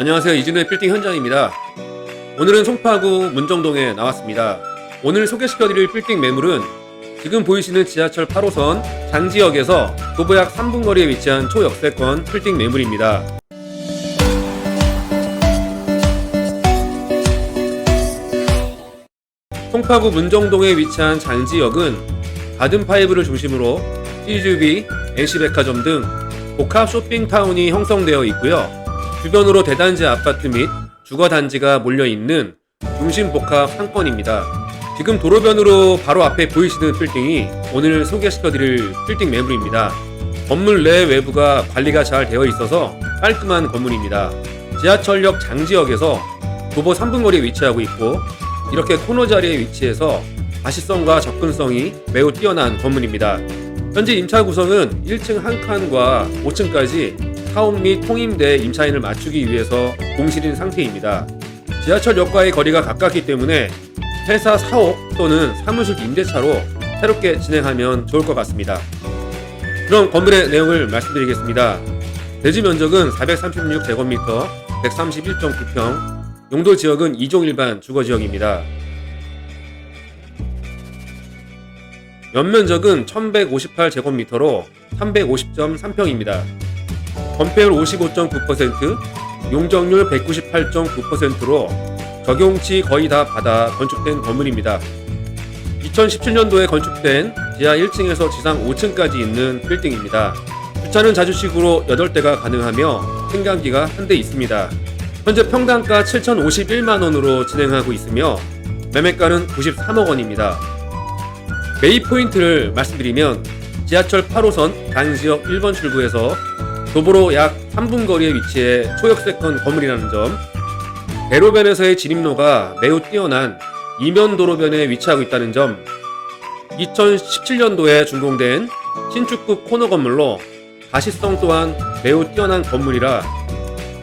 안녕하세요. 이진우의 빌딩 현장입니다. 오늘은 송파구 문정동에 나왔습니다. 오늘 소개시켜드릴 빌딩 매물은 지금 보이시는 지하철 8호선 장지역에서 도보 약 3분 거리에 위치한 초역세권 빌딩 매물입니다. 송파구 문정동에 위치한 장지역은 가든파이브를 중심으로 CGV, NC백화점 등 복합 쇼핑타운이 형성되어 있고요. 주변으로 대단지 아파트 및 주거 단지가 몰려 있는 중심 복합 상권입니다. 지금 도로변으로 바로 앞에 보이시는 빌딩이 오늘 소개시켜드릴 빌딩 매물입니다. 건물 내 외부가 관리가 잘 되어 있어서 깔끔한 건물입니다. 지하철역 장지역에서 도보 3분 거리에 위치하고 있고 이렇게 코너 자리에 위치해서 가시성과 접근성이 매우 뛰어난 건물입니다. 현재 임차 구성은 1층 한 칸과 5층까지 사옥 및 통임대 임차인을 맞추기 위해서 공실인 상태입니다. 지하철역과의 거리가 가깝기 때문에 회사 사옥 또는 사무실 임대차로 새롭게 진행하면 좋을 것 같습니다. 그럼 건물의 내용을 말씀드리겠습니다. 대지 면적은 436제곱미터, 131.9평, 용도 지역은 2종 일반 주거 지역입니다. 연면적은 1158제곱미터로 350.3평입니다. 건폐율 55.9%, 용적률 198.9%로 적용치 거의 다 받아 건축된 건물입니다. 2017년도에 건축된 지하 1층에서 지상 5층까지 있는 빌딩입니다. 주차는 자주식으로 8대가 가능하며 승강기가 한 대 있습니다. 현재 평당가 7,051만원으로 진행하고 있으며 매매가는 93억 원입니다. 메이 포인트를 말씀드리면 지하철 8호선 강지역 1번 출구에서 도보로 약 3분 거리에 위치해 초역세권 건물이라는 점, 대로변에서의 진입로가 매우 뛰어난 이면 도로변에 위치하고 있다는 점, 2017년도에 준공된 신축급 코너 건물로 가시성 또한 매우 뛰어난 건물이라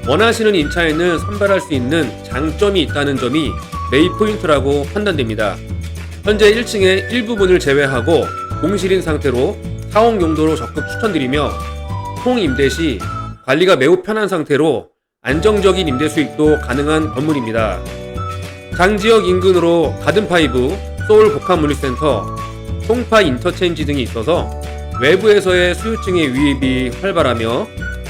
원하시는 임차인을 선별할 수 있는 장점이 있다는 점이 메이 포인트라고 판단됩니다. 현재 1층의 일부분을 제외하고 공실인 상태로 사옥 용도로 적극 추천드리며 통 임대 시 관리가 매우 편한 상태로 안정적인 임대 수익도 가능한 건물입니다. 장지역 인근으로 가든파이브, 소울 복합물류센터, 송파 인터체인지 등이 있어서 외부에서의 수요층의 유입이 활발하며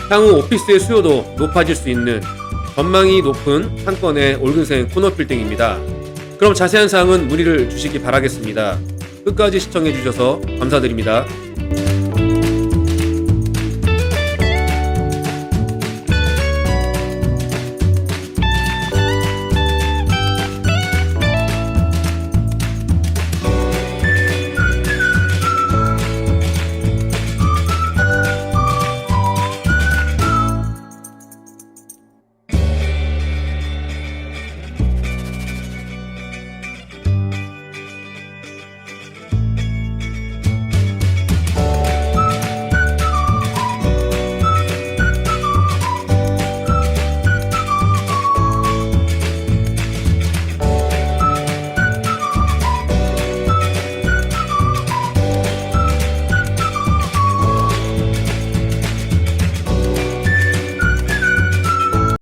향후 오피스의 수요도 높아질 수 있는 전망이 높은 상권의 올근생 코너 빌딩입니다. 그럼 자세한 사항은 문의를 주시기 바라겠습니다. 끝까지 시청해 주셔서 감사드립니다.